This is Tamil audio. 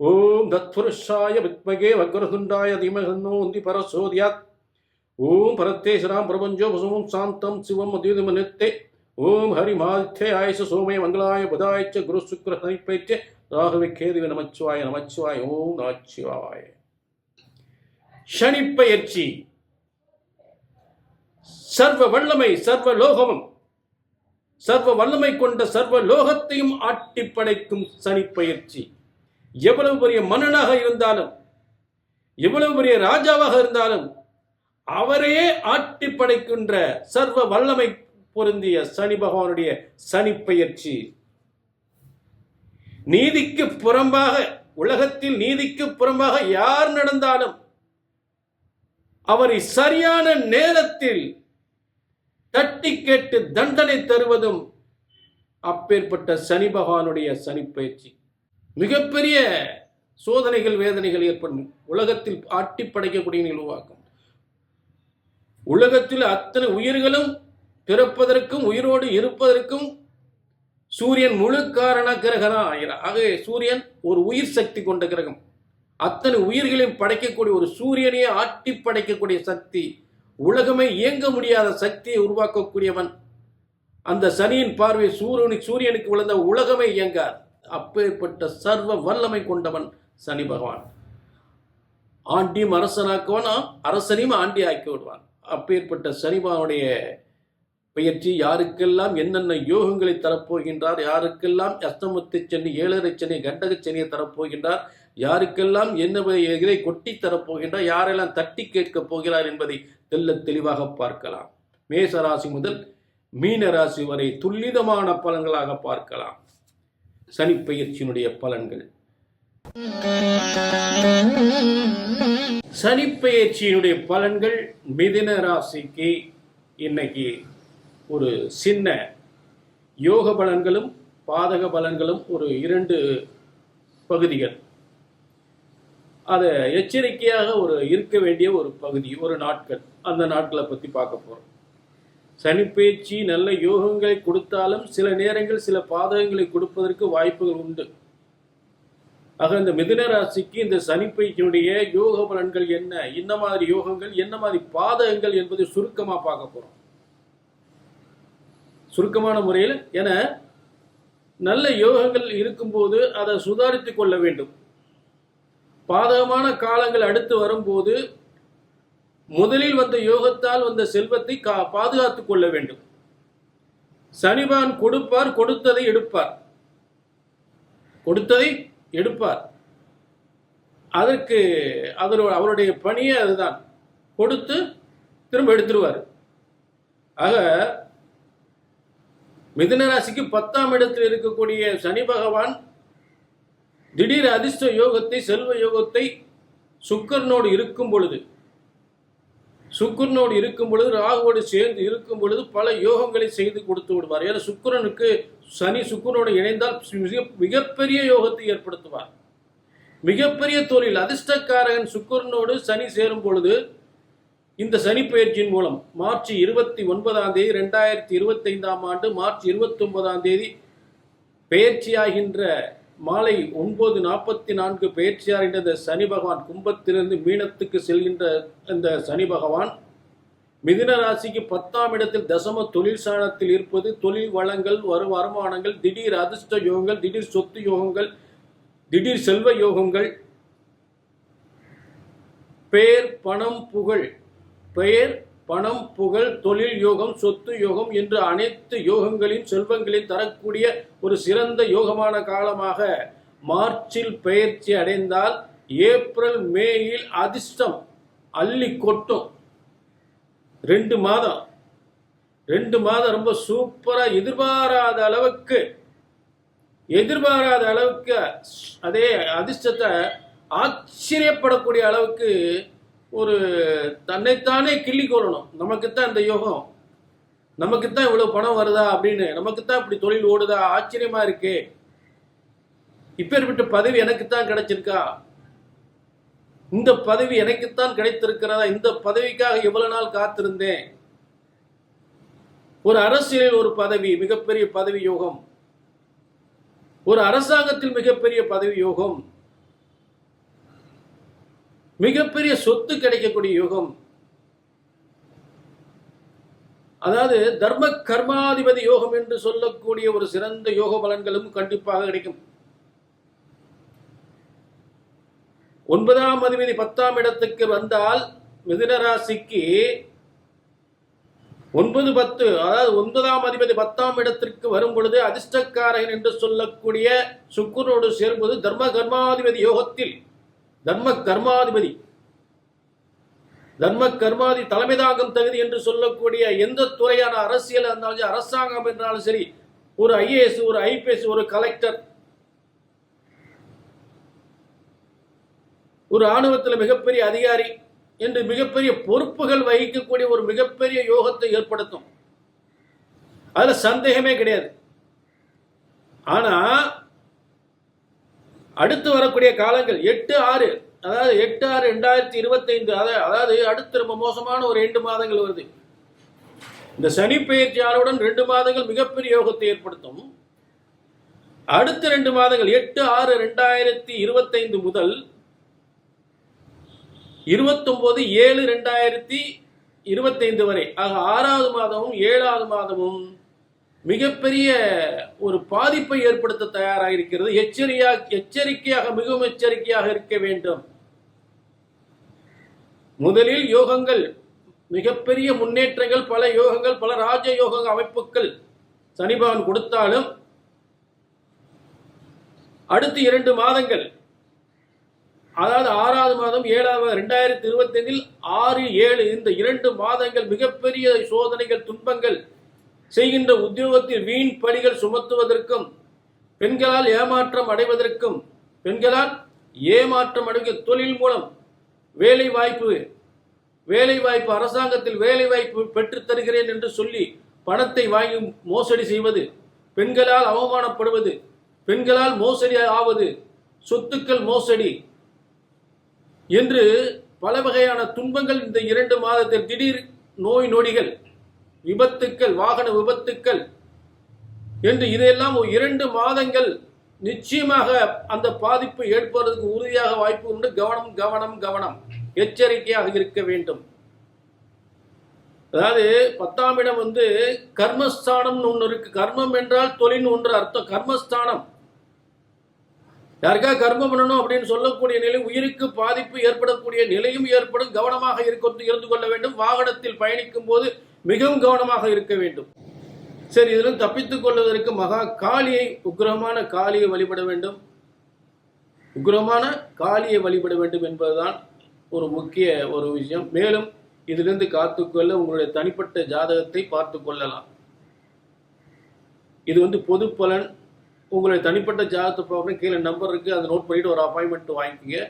ஓம் தத்புருஷாய வித்மகே வக்ரதுண்டாய தீமகன்னோ உந்தி பரசோதியாத். ஓம் பரத்தேசராம் பிரபஞ்சோ வசுமம் சாந்தம் சிவம் அத்யுதமனித்தே ஓம் ஹரிமாதித்யாய ச சோமய மங்களாய புதாய குரு சுக்ர சனிப்பைச்ச ராகவே கேதுவே நமச்சிவாய நமச்சிவாய. ஓம் நமச்சிவாய. சனிப்பயிற்சி சர்வ வல்லமை சர்வ லோகமும் சர்வ வல்லமை கொண்ட சர்வ லோகத்தையும் ஆட்டி படைக்கும் சனிப்பெயர்ச்சி எவ்வளவு பெரிய மன்னனாக இருந்தாலும் எவ்வளவு பெரிய ராஜாவாக இருந்தாலும் அவரையே ஆட்டி படைக்கின்ற சர்வ வல்லமை பொருந்திய சனி பகவானுடைய சனிப்பெயர்ச்சி. நீதிக்கு புறம்பாக உலகத்தில் நீதிக்கு புறம்பாக யார் நடந்தாலும் அவரை சரியான நேரத்தில் தட்டி கேட்டு தண்டனை தருவதும் அப்பேற்பட்ட சனி பகவானுடைய சனிப்பயிற்சி மிகப்பெரிய சோதனைகள் வேதனைகள் ஏற்படும். உலகத்தில் ஆட்டி படைக்கக்கூடிய நிகழ்வாக்கும் உலகத்தில் அத்தனை உயிர்களும் பிறப்பதற்கும் உயிரோடு இருப்பதற்கும் சூரியன் முழு காரண கிரகதான் ஆகிறார். ஆகவே சூரியன் ஒரு உயிர் சக்தி கொண்ட கிரகம். அத்தனை உயிர்களையும் படைக்கக்கூடிய ஒரு சூரியனையே ஆட்டி படைக்கக்கூடிய சக்தி உலகமே இயங்க முடியாத சக்தியை உருவாக்கக்கூடியவன். அந்த சனியின் பார்வை சூரியனுக்கு சூரியனுக்கு விழுந்த உலகமே இயங்காது. அப்பேற்பட்ட சர்வ வல்லமை கொண்டவன் சனி பகவான். ஆண்டியும் அரசனாக்குவான்? அரசனையும் ஆண்டி ஆக்கி விடுவான். அப்பேற்பட்ட சனிபாவனுடைய பயிற்சி யாருக்கெல்லாம் என்னென்ன யோகங்களை தரப்போகின்றார் யாருக்கெல்லாம் அஸ்தமத்து சென்னை ஏழரை சென்னை கண்டக சென்னையை தரப்போகின்றார் யாருக்கெல்லாம் என்ன இதை கொட்டி தரப்போகின்றார் யாரெல்லாம் தட்டி கேட்கப் போகிறார் என்பதை தெல்ல தெளிவாக பார்க்கலாம். மேச ராசி முதல் மீன ராசி வரை துல்லிதமான பலன்களாக பார்க்கலாம். சனி பலன்கள். சனி பலன்கள் மிதின ராசிக்கு இன்னைக்கு ஒரு சின்ன யோக பலன்களும் பாதக பலன்களும் ஒரு இரண்டு பகுதிகள். அதை எச்சரிக்கையாக ஒரு இருக்க வேண்டிய ஒரு பகுதி ஒரு நாட்கள். அந்த நாட்களை பற்றி பார்க்க போகிறோம் சனிப்பேச்சு நல்ல யோகங்களை கொடுத்தாலும் சில நேரங்கள் சில பாதகங்களை கொடுப்பதற்கு வாய்ப்புகள் உண்டு. ஆக இந்த மிதுன ராசிக்கு இந்த சனிப்பயிற்சியினுடைய யோக பலன்கள் என்ன? என்ன மாதிரி யோகங்கள் என்ன மாதிரி பாதகங்கள் என்பதை சுருக்கமாக பார்க்க போகிறோம் சுருக்கமான முறையில் என நல்ல யோகங்கள் இருக்கும்போது அதை சுதாரித்துக் கொள்ள வேண்டும். பாதகமான காலங்கள் அடுத்து வரும்போது முதலில் வந்த யோகத்தால் வந்த செல்வத்தை கா பாதுகாத்து கொள்ள வேண்டும். சனிபான் கொடுப்பார் கொடுத்ததை எடுப்பார். கொடுத்ததை எடுப்பார். அதற்கு அதனோட அவருடைய பணியே அதுதான். கொடுத்து திரும்ப எடுத்துருவார். ஆக மிதுனராசிக்கு பத்தாம் இடத்தில் இருக்கக்கூடிய சனி பகவான் திடீர் அதிர்ஷ்ட யோகத்தை செல்வ யோகத்தை சுக்கரனோடு இருக்கும் பொழுது சுக்குரனோடு இருக்கும் பொழுது ராகுவோடு சேர்ந்து இருக்கும் பொழுது பல யோகங்களை செய்து கொடுத்து விடுவார். ஏன்னா சுக்கரனுக்கு சனி சுக்கரனோடு இணைந்தால் மிக மிகப்பெரிய யோகத்தை ஏற்படுத்துவார். மிகப்பெரிய தொழில் அதிர்ஷ்டக்காரகன் சுக்கரனோடு சனி சேரும் பொழுது இந்த சனி பயிற்சியின் மூலம் மார்ச் இருபத்தி ஒன்பதாம் தேதி ரெண்டாயிரத்தி இருபத்தைந்தாம் ஆண்டு மார்ச் இருபத்தி ஒன்பதாம் தேதி பெயர்ச்சியாகின்ற மாலை ஒன்பது நாற்பத்தி நான்கு பெயர்ச்சியாகின்ற இந்த சனி பகவான் கும்பத்திலிருந்து மீனத்துக்கு செல்கின்ற இந்த சனி பகவான். மிதுன ராசிக்கு பத்தாம் இடத்தில் தசம தொழில் சாணத்தில் இருப்பது தொழில் வளங்கள் வரும் வருமானங்கள் திடீர் அதிர்ஷ்ட யோகங்கள் திடீர் சொத்து யோகங்கள் திடீர் செல்வ யோகங்கள். பெயர் பணம் புகழ். பெயர் பணம் புகழ் தொழில் யோகம் சொத்து யோகம் என்று அனைத்து யோகங்களின் செல்வங்களில் தரக்கூடிய ஒரு சிறந்த யோகமான காலமாக மார்ச்சில் பயிற்சி அடைந்தால் ஏப்ரல் மேயில் அதிர்ஷ்டம் அள்ளி கொட்டும். ரெண்டு மாதம். ரெண்டு மாதம் ரொம்ப சூப்பரா எதிர்பாராத அளவுக்கு எதிர்பாராத அளவுக்கு அதே அதிர்ஷ்டத்தை ஆச்சரியப்படக்கூடிய அளவுக்கு ஒரு தன்னைத்தானே கிள்ளி கொள்ளணும் நமக்குத்தான் இந்த யோகம். நமக்குத்தான் இவ்வளவு பணம் வருதா அப்படின்னு. நமக்குத்தான் இப்படி தொழில் ஓடுதா? ஆச்சரியமா இருக்கே. இப்பேற்பட்ட பதவி எனக்குத்தான் கிடைச்சிருக்கா? இந்த பதவி எனக்குத்தான் கிடைத்திருக்கிறதா? இந்த பதவிக்காக எவ்வளவு நாள் காத்திருந்தேன்? ஒரு அரசியலில் ஒரு பதவி மிகப்பெரிய பதவி யோகம். ஒரு அரசாங்கத்தில் மிகப்பெரிய பதவி யோகம். மிகப்பெரிய சொத்து கிடைக்கக்கூடிய யோகம். அதாவது தர்ம கர்மாதிபதி யோகம் என்று சொல்லக்கூடிய ஒரு சிறந்த யோக பலன்களும் கண்டிப்பாக கிடைக்கும். ஒன்பதாம் அதிபதி பத்தாம் இடத்துக்கு வந்தால் மிதுனராசிக்கு ஒன்பது பத்து அதாவது ஒன்பதாம் அதிபதி பத்தாம் இடத்திற்கு வரும் பொழுது அதிர்ஷ்டக்காரகன் என்று சொல்லக்கூடிய சுக்குரோடு சேரும்போது தர்ம கர்மாதிபதி யோகத்தில் தர்ம கர்மாதிபதி தர்ம கர்மாதி தலைமை தாங்கும் தகுதி என்று சொல்லக்கூடிய எந்த துறையான அரசியல் இருந்தாலும் சரி, அரசாங்கம் என்றாலும் சரி ஒரு ஐஏஎஸ் ஒரு ஐபிஎஸ் ஒரு கலெக்டர் ஒரு ஆணவத்தில் மிகப்பெரிய அதிகாரி என்று மிகப்பெரிய பொறுப்புகள் வகிக்கக்கூடிய ஒரு மிகப்பெரிய யோகத்தை ஏற்படுத்தும். அதுல சந்தேகமே கிடையாது. ஆனா அடுத்து வரக்கூடிய காலங்கள் எட்டு ஆறு அதாவது எட்டு ஆறு ரெண்டாயிரத்தி இருபத்தி ஐந்து அதாவது அடுத்து ரொம்ப மோசமான ஒரு ரெண்டு மாதங்கள் வருது. இந்த சனி பெயர்ச்சியாருடன் ரெண்டு மாதங்கள் மிகப்பெரிய யோகத்தை ஏற்படுத்தும். அடுத்த ரெண்டு மாதங்கள் எட்டு ஆறு ரெண்டாயிரத்தி இருபத்தைந்து முதல் இருபத்தொன்பது ஏழு ரெண்டாயிரத்தி இருபத்தைந்து வரை. ஆக ஆறாவது மாதமும் ஏழாவது மாதமும் மிகப்பெரிய ஒரு பாதிப்பை ஏற்படுத்த தயாராக இருக்கிறது எச்சரியா எச்சரிக்கையாக மிகவும் எச்சரிக்கையாக இருக்க வேண்டும். முதலில் யோகங்கள் மிகப்பெரிய முன்னேற்றங்கள் பல யோகங்கள் பல ராஜ யோக அமைப்புகள் சனிபவன் கொடுத்தாலும் அடுத்து இரண்டு மாதங்கள் அதாவது ஆறாவது மாதம் ஏழாவது ரெண்டாயிரத்தி இருபத்தைந்தில் ஆறு ஏழு இந்த இரண்டு மாதங்கள் மிகப்பெரிய சோதனைகள் துன்பங்கள் செய்கின்ற உத்தியோகத்தில் வீண் பணிகள் சுமத்துவதற்கும் பெண்களால் ஏமாற்றம் அடைவதற்கும் பெண்களால் ஏமாற்றம் அடைக்க தொழில் மூலம் வேலை வாய்ப்பு வேலை வாய்ப்பு அரசாங்கத்தில் வேலை வாய்ப்பு பெற்று தருகிறேன் என்று சொல்லி பணத்தை வாங்கி மோசடி செய்வது பெண்களால் அவமானப்படுவது பெண்களால் மோசடி ஆவது சொத்துக்கள் மோசடி என்று பல வகையான துன்பங்கள் இந்த இரண்டு மாதத்தில் திடீர் நோய் நொடிகள் விபத்துக்கள் வாகன விபத்துக்கள் என்று இதையெல்லாம் இரண்டு மாதங்கள் நிச்சயமாக அந்த பாதிப்பு ஏற்படுவதற்கு உறுதியாக வாய்ப்பு உண்டு. கவனம் கவனம் கவனம். எச்சரிக்கையாக இருக்க வேண்டும். அதாவது பத்தாம் இடம் வந்து கர்மஸ்தானம்னு ஒன்று இருக்கு. கர்மம் என்றால் தொழில் ஒன்று அர்த்தம். கர்மஸ்தானம். யாருக்கா கர்மம் பண்ணணும் அப்படின்னு சொல்லக்கூடிய நிலை உயிருக்கு பாதிப்பு ஏற்படக்கூடிய நிலையும் ஏற்படும். கவனமாக இருக்க இருந்து கொள்ள வேண்டும். வாகனத்தில் பயணிக்கும் போது மிகவும் கவனமாக இருக்க வேண்டும். சரி இதிலும் தப்பித்துக் கொள்வதற்கு மகா காளியை உக்கிரமான காளியை வழிபட வேண்டும். உக்கிரமான காளியை வழிபட வேண்டும் என்பதுதான் ஒரு முக்கிய ஒரு விஷயம். மேலும் இதிலிருந்து காத்துக்கொள்ள உங்களுடைய தனிப்பட்ட ஜாதகத்தை பார்த்து கொள்ளலாம். இது வந்து பொது பலன் உங்களுடைய தனிப்பட்ட ஜாதகத்தை பார்க்கணும். கீழே நம்பர் இருக்கு. அதை நோட் பண்ணிட்டு ஒரு அப்பாயின்மெண்ட் வாங்கிக்கோங்க.